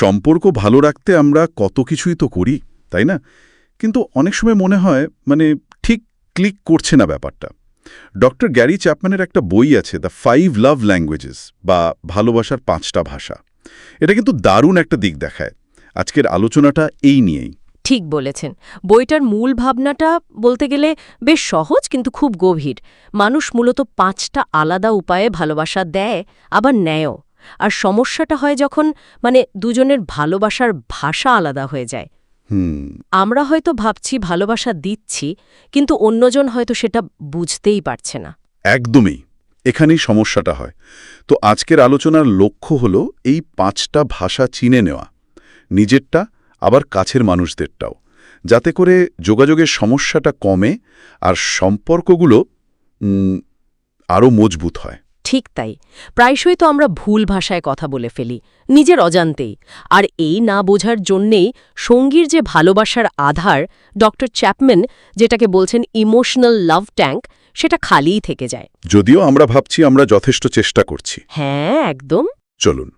সম্পর্ক ভালো রাখতে আমরা কত কিছুই তো করি, তাই না? কিন্তু অনেক সময় মনে হয় মানে ঠিক ক্লিক করছে না ব্যাপারটা। ডক্টর গ্যারি চ্যাপম্যানের একটা বই আছে, দ্য ফাইভ লাভ ল্যাঙ্গুয়েজেস বা ভালোবাসার পাঁচটা ভাষা এটা কিন্তু দারুণ একটা দিক দেখায়। আজকের আলোচনাটা এই নিয়েই। ঠিক বলেছেন। বইটার মূল ভাবনাটা বলতে গেলে বেশ সহজ কিন্তু খুব গভীর। মানুষ মূলত পাঁচটা আলাদা উপায়ে ভালোবাসা দেয়, আবার নেয়ও। আর সমস্যাটা হয় যখন মানে দুজনের ভালোবাসার ভাষা আলাদা হয়ে যায়। হুম। আমরা হয়তো ভাবছি ভালোবাসা দিচ্ছি কিন্তু অন্যজন হয়তো সেটা বুঝতেই পারছে না। একদমই। এখানেই সমস্যাটা হয়। তো আজকের আলোচনার লক্ষ্য হল এই পাঁচটা ভাষা চিনে নেওয়া। নিজেরটা আবার কাছের মানুষদেরটাও। যাতে করে যোগাযোগের সমস্যাটা কমে আর সম্পর্কগুলো আরও মজবুত হয়। ঠিক তাই। প্রায়শই তো আমরা ভুল ভাষায় কথা বলে ফেলি নিজের অজান্তেই। আর এই না বোঝার জন্যেই সঙ্গীর যে ভালোবাসার আধার ডক্টর চ্যাপম্যান যেটাকে বলছেন ইমোশনাল লাভ ট্যাঙ্ক সেটা খালিই থেকে যায়। যদিও আমরা ভাবছি আমরা যথেষ্ট চেষ্টা করছি। হ্যাঁ একদম। চলুন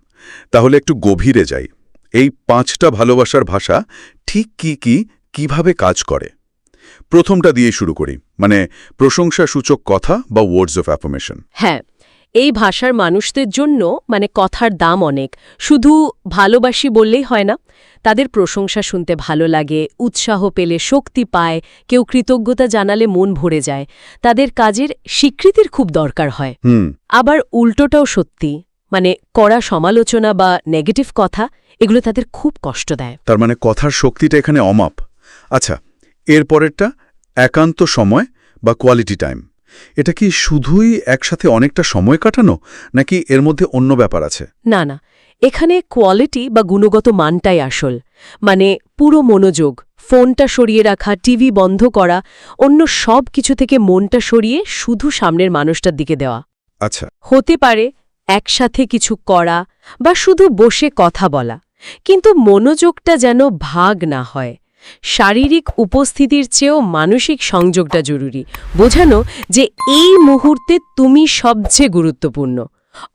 তাহলে একটু গভীরে যাই। এই পাঁচটা ভালোবাসার ভাষা ঠিক কি কি কীভাবে কাজ করে? প্রথমটা দিয়ে শুরু করি মানে প্রশংসাসূচক কথা বা ওয়ার্ডস অফ অ্যাফার্মেশন হ্যাঁ এই ভাষার মানুষদের জন্য মানে কথার দাম অনেক। শুধু ভালোবাসি বললেই হয় না তাদের প্রশংসা শুনতে ভালো লাগে উৎসাহ পেলে শক্তি পায় কেউ কৃতজ্ঞতা জানালে মন ভরে যায়। তাদের কাজের স্বীকৃতির খুব দরকার হয়। হুম। আবার উল্টোটাও সত্যি মানে কড়া সমালোচনা বা নেগেটিভ কথা এগুলো তাদের খুব কষ্ট দেয়। তার মানে কথার শক্তিটা এখানে অমাপ। আচ্ছা এর পরেরটা একান্ত সময় বা কোয়ালিটি টাইম এটা কি শুধুই একসাথে অনেকটা সময় কাটানো নাকি এর মধ্যে অন্য ব্যাপার আছে? না না এখানে কোয়ালিটি বা গুণগত মানটাই আসল। মানে পুরো মনোযোগ ফোনটা সরিয়ে রাখা টিভি বন্ধ করা অন্য সব কিছু থেকে মনটা সরিয়ে শুধু সামনের মানুষটার দিকে দেওয়া। আচ্ছা। হতে পারে একসাথে কিছু করা বা শুধু বসে কথা বলা কিন্তু মনোযোগটা যেন ভাগ না হয়। শারীরিক উপস্থিতির চেয়েও মানসিক সংযোগটা জরুরি। বোঝানো যে এই মুহূর্তে তুমি সবচেয়ে গুরুত্বপূর্ণ।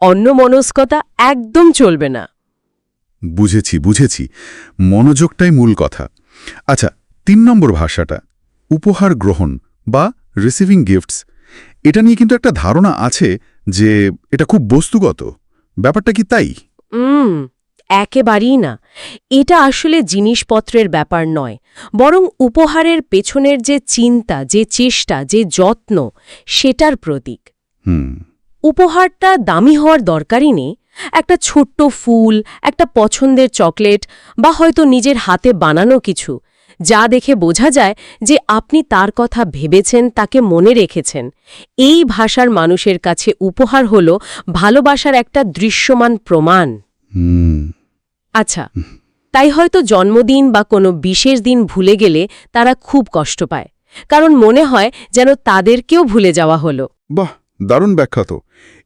অন্য মনস্কতা একদম চলবে না। বুঝেছি বুঝেছি। মনোযোগটাই মূল কথা। আচ্ছা তিন নম্বর ভাষাটা উপহার গ্রহণ বা রিসিভিং গিফটস এটা নিয়ে কিন্তু একটা ধারণা আছে যে এটা খুব বস্তুগত। ব্যাপারটা কি তাই? উম একেবারেই না। এটা আসলে জিনিসপত্রের ব্যাপার নয় বরং উপহারের পেছনের যে চিন্তা যে চেষ্টা যে যত্ন সেটার প্রতীক। উপহারটা দামি হওয়ার দরকারই নেই। একটা ছোট্ট ফুল একটা পছন্দের চকলেট বা হয়তো নিজের হাতে বানানো কিছু যা দেখে বোঝা যায় যে আপনি তার কথা ভেবেছেন তাকে মনে রেখেছেন। এই ভাষার মানুষের কাছে উপহার হল ভালোবাসার একটা দৃশ্যমান প্রমাণ। হুম। আচ্ছা তাই হয়তো জন্মদিন বা কোনো বিশেষ দিন ভুলে গেলে তারা খুব কষ্ট পায় কারণ মনে হয় যেন তাদেরকেও ভুলে যাওয়া হলো। বাহ দারুণ ব্যাখ্যা তো।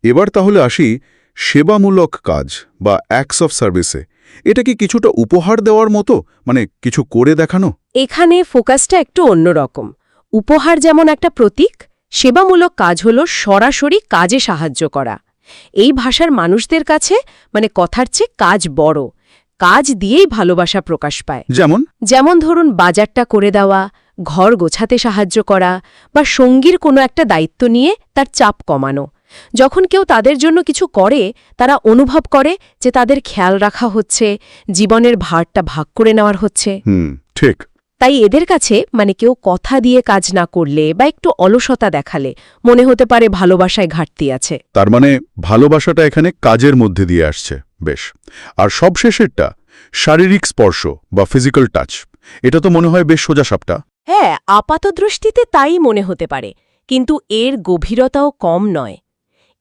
এবার তাহলে আসি সেবামূলক কাজ বা অ্যাক্টস অফ সার্ভিসে এটা কি কিছুটা উপহার দেওয়ার মতো? মানে কিছু করে দেখানো? এখানে ফোকাসটা একটু অন্যরকম। উপহার যেমন একটা প্রতীক সেবামূলক কাজ হল সরাসরি কাজে সাহায্য করা। এই ভাষার মানুষদের কাছে মানে কথার চেয়ে কাজ বড়। কাজ দিয়েই ভালোবাসা প্রকাশ পায়। যেমন? যেমন ধরুন বাজারটা করে দেওয়া ঘর গোছাতে সাহায্য করা বা সঙ্গীর কোনো একটা দায়িত্ব নিয়ে তার চাপ কমানো। যখন কেউ তাদের জন্য কিছু করে তারা অনুভব করে যে তাদের খেয়াল রাখা হচ্ছে জীবনের ভারটা ভাগ করে নেওয়ার হচ্ছে। হুম ঠিক। তাই এদের কাছে মানে কেউ কথা দিয়ে কাজ না করলে বা একটু অলসতা দেখালে মনে হতে পারে ভালোবাসায় ঘাটতি আছে। তার মানে ভালোবাসাটা এখানে কাজের মধ্যে দিয়ে আসছে। বেশ। আর সবশেষেরটা, শারীরিক স্পর্শ বা ফিজিক্যাল টাচ এটা তো মনে হয় বেশ সোজা সাপটা। হ্যাঁ আপাতদৃষ্টিতে তাই মনে হতে পারে, কিন্তু এর গভীরতাও কম নয়।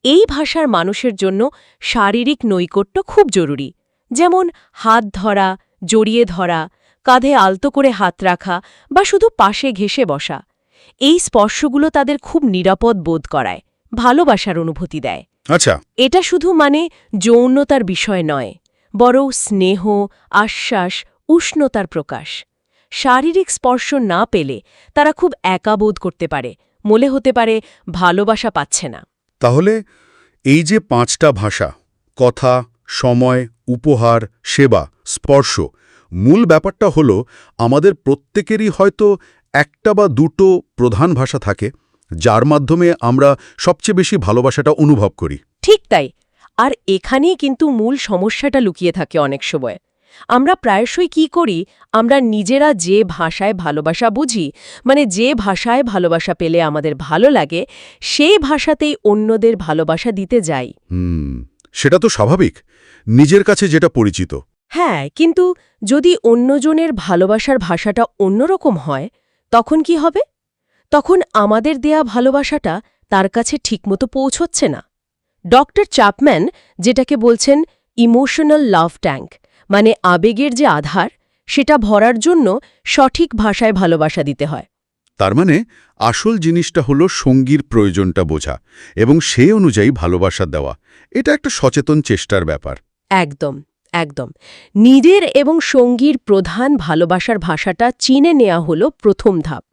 এই ভাষার মানুষের জন্য শারীরিক নৈকট্য খুব জরুরি, যেমন হাত ধরা, জড়িয়ে ধরা, কাঁধে আলতো করে হাত রাখা বা শুধু পাশে ঘেসে বসা। এই স্পর্শগুলো তাদের খুব নিরাপদ বোধ করায়, ভালোবাসার অনুভূতি দেয়। আচ্ছা। এটা শুধু মানে যৌনতার বিষয় নয় বরং স্নেহ আশ্বাস উষ্ণতার প্রকাশ। শারীরিক স্পর্শ না পেলে তারা খুব একা বোধ করতে পারে মনে হতে পারে ভালোবাসা পাচ্ছে না। তাহলে এই যে পাঁচটা ভাষা কথা সময় উপহার সেবা স্পর্শ মূল ব্যাপারটা হলো আমাদের প্রত্যেকেরই হয়তো একটা বা দুটো প্রধান ভাষা থাকে। যার মাধ্যমে আমরা সবচেয়ে বেশি ভালোবাসাটা অনুভব করি। ঠিক তাই। আর এখানেই কিন্তু মূল সমস্যাটা লুকিয়ে থাকে অনেক সময়। আমরা প্রায়শই কি করি আমরা নিজেরা যে ভাষায় ভালোবাসা বুঝি মানে যে ভাষায় ভালোবাসা পেলে আমাদের ভালো লাগে সেই ভাষাতেই অন্যদের ভালোবাসা দিতে যাই। হুম সেটা তো স্বাভাবিক। নিজের কাছে যেটা পরিচিত। হ্যাঁ কিন্তু যদি অন্যজনের ভালোবাসার ভাষাটা অন্যরকম হয় তখন কি হবে? তখন আমাদের দেয়া ভালোবাসাটা তার কাছে ঠিকমতো পৌঁছচ্ছে না। ডক্টর চাপম্যান যেটাকে বলছেন ইমোশনাল লাভ ট্যাঙ্ক মানে আবেগের যে আধার সেটা ভরার জন্য সঠিক ভাষায় ভালোবাসা দিতে হয়। তার মানে আসল জিনিসটা হলো সঙ্গীর প্রয়োজনটা বোঝা এবং সে অনুযায়ী ভালোবাসা দেওয়া। এটা একটা সচেতন চেষ্টার ব্যাপার। একদম একদম। নিজের এবং সঙ্গীর প্রধান ভালোবাসার ভাষাটা চিনে নেওয়া হলো প্রথম ধাপ।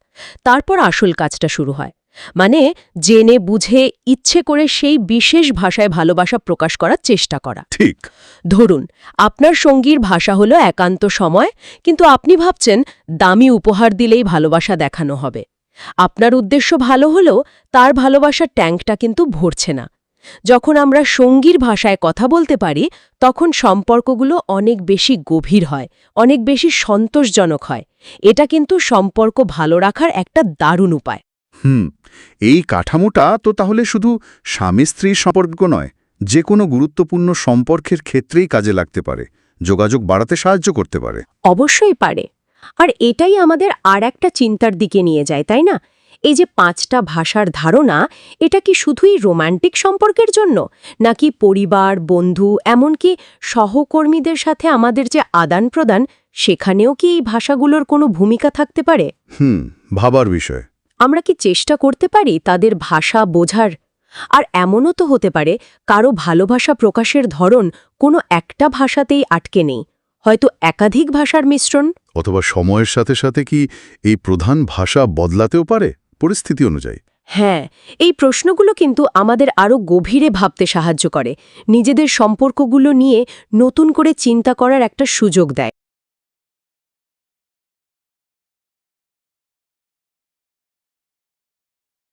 তারপর আসল কাজটা শুরু হয়। মানে জেনে বুঝে ইচ্ছে করে সেই বিশেষ ভাষায় ভালোবাসা প্রকাশ করার চেষ্টা করা। ঠিক। ধরুন আপনার সঙ্গীর ভাষা হলো একান্ত সময় কিন্তু আপনি ভাবছেন দামি উপহার দিলেই ভালোবাসা দেখানো হবে। আপনার উদ্দেশ্য ভালো হলেও তার ভালোবাসার ট্যাঙ্কটা কিন্তু ভরছে না। যখন আমরা সঙ্গীর ভাষায় কথা বলতে পারি তখন সম্পর্কগুলো অনেক বেশি গভীর হয় অনেক বেশি সন্তোষজনক হয়। এটা কিন্তু সম্পর্ক ভালো রাখার একটা দারুণ উপায়। হুম এই কাঠামোটা তো তাহলে শুধু স্বামী স্ত্রীর সম্পর্ক নয় যে কোনো গুরুত্বপূর্ণ সম্পর্কের ক্ষেত্রেই কাজে লাগতে পারে যোগাযোগ বাড়াতে সাহায্য করতে পারে। অবশ্যই পারে। আর এটাই আমাদের আর একটা চিন্তার দিকে নিয়ে যায় তাই না? এই যে পাঁচটা ভাষার ধারণা এটা কি শুধুই রোমান্টিক সম্পর্কের জন্য? নাকি পরিবার বন্ধু এমনকি সহকর্মীদের সাথে আমাদের যে আদান প্রদান সেখানেও কি এই ভাষাগুলোর কোনো ভূমিকা থাকতে পারে? হুম ভাবার বিষয়। আমরা কি চেষ্টা করতে পারি তাদের ভাষা বোঝার? আর এমনও তো হতে পারে কারও ভালোবাসা প্রকাশের ধরন কোনো একটা ভাষাতেই আটকে নেই। হয়তো একাধিক ভাষার মিশ্রণ। অথবা সময়ের সাথে সাথে কি এই প্রধান ভাষা বদলাতেও পারে? পরিস্থিতি অনুযায়ী। হ্যাঁ এই প্রশ্নগুলো কিন্তু আমাদের আরও গভীরে ভাবতে সাহায্য করে। নিজেদের সম্পর্কগুলো নিয়ে নতুন করে চিন্তা করার একটা সুযোগ দেয়।